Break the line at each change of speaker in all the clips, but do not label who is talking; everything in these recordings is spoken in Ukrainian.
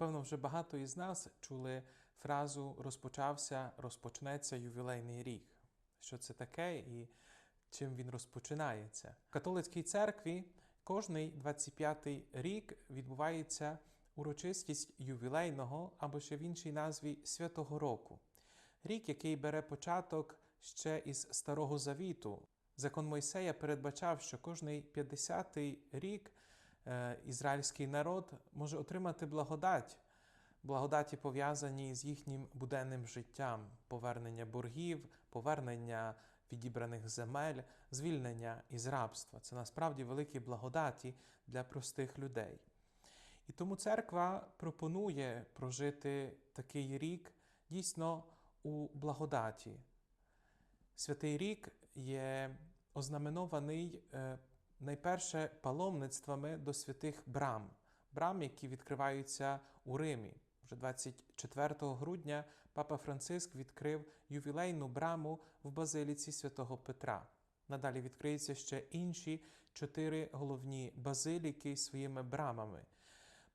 Напевно, вже багато із нас чули фразу розпочався, розпочнеться ювілейний рік. Що це таке і чим він розпочинається? В католицькій церкві кожний 25-й рік відбувається урочистість ювілейного або ще в іншій назві Святого Року. Рік, який бере початок ще із Старого Завіту. Закон Мойсея передбачав, що кожний 50-й рік ізраїльський народ може отримати благодать, благодаті пов'язані з їхнім буденним життям, повернення боргів, повернення відібраних земель, звільнення із рабства. Це насправді великі благодаті для простих людей. І тому церква пропонує прожити такий рік дійсно у благодаті. Святий рік є ознаменований е, найперше паломництвами до святих брам, брам, які відкриваються у Римі. Вже 24 грудня папа Франциск відкрив ювілейну браму в базиліці святого Петра. Надалі відкриються ще інші чотири головні базиліки своїми брамами.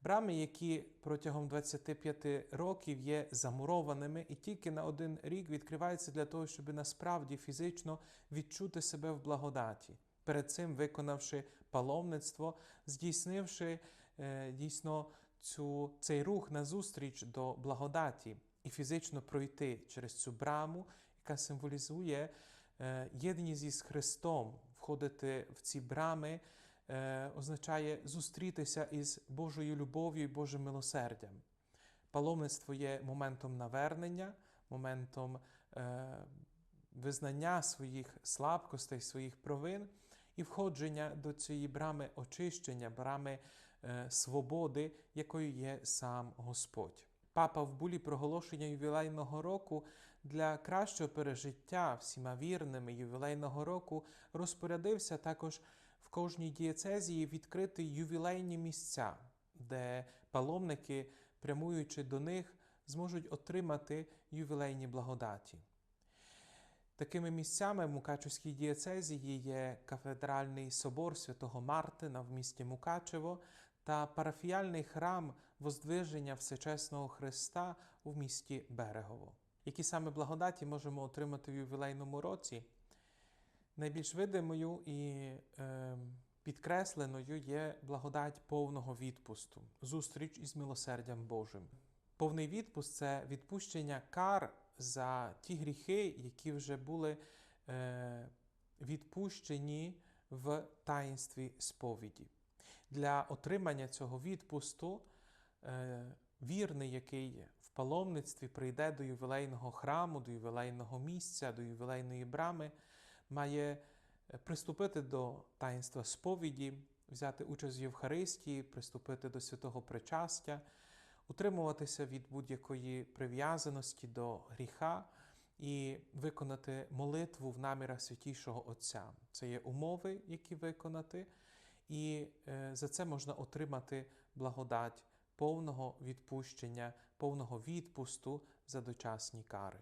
Брами, які протягом 25 років є замурованими і тільки на один рік відкриваються для того, щоб насправді фізично відчути себе в благодаті, перед цим виконавши паломництво, здійснивши е, дійсно цю, цей рух назустріч до благодаті і фізично пройти через цю браму, яка символізує е, єдність із Христом, входити в ці брами е, означає зустрітися із Божою любов'ю і Божим милосердям. Паломництво є моментом навернення, моментом е, визнання своїх слабкостей, своїх провин і входження до цієї брами очищення, брами е, свободи, якою є сам Господь. Папа в булі проголошення ювілейного року для кращого пережиття всіма вірними ювілейного року розпорядився також в кожній дієцезії відкрити ювілейні місця, де паломники, прямуючи до них, зможуть отримати ювілейні благодаті. Такими місцями в Мукачевській дієцезії є кафедральний собор святого Мартина в місті Мукачево та парафіяльний храм Воздвиження Всечесного Христа в місті Берегово. Які саме благодаті можемо отримати в ювілейному році? Найбільш видимою і е, підкресленою є благодать повного відпусту, зустріч із милосердям Божим. Повний відпуст це відпущення кар за ті гріхи, які вже були е, відпущені в таїнстві сповіді. Для отримання цього відпусту е, вірний, який в паломництві прийде до ювілейного храму, до ювілейного місця, до ювілейної брами, має приступити до таїнства сповіді, взяти участь в Євхаристії, приступити до святого причастя, утримуватися від будь-якої прив'язаності до гріха і виконати молитву в намірах святішого Отця. Це є умови, які виконати, і е, за це можна отримати благодать повного відпущення, повного відпусту за дочасні кари.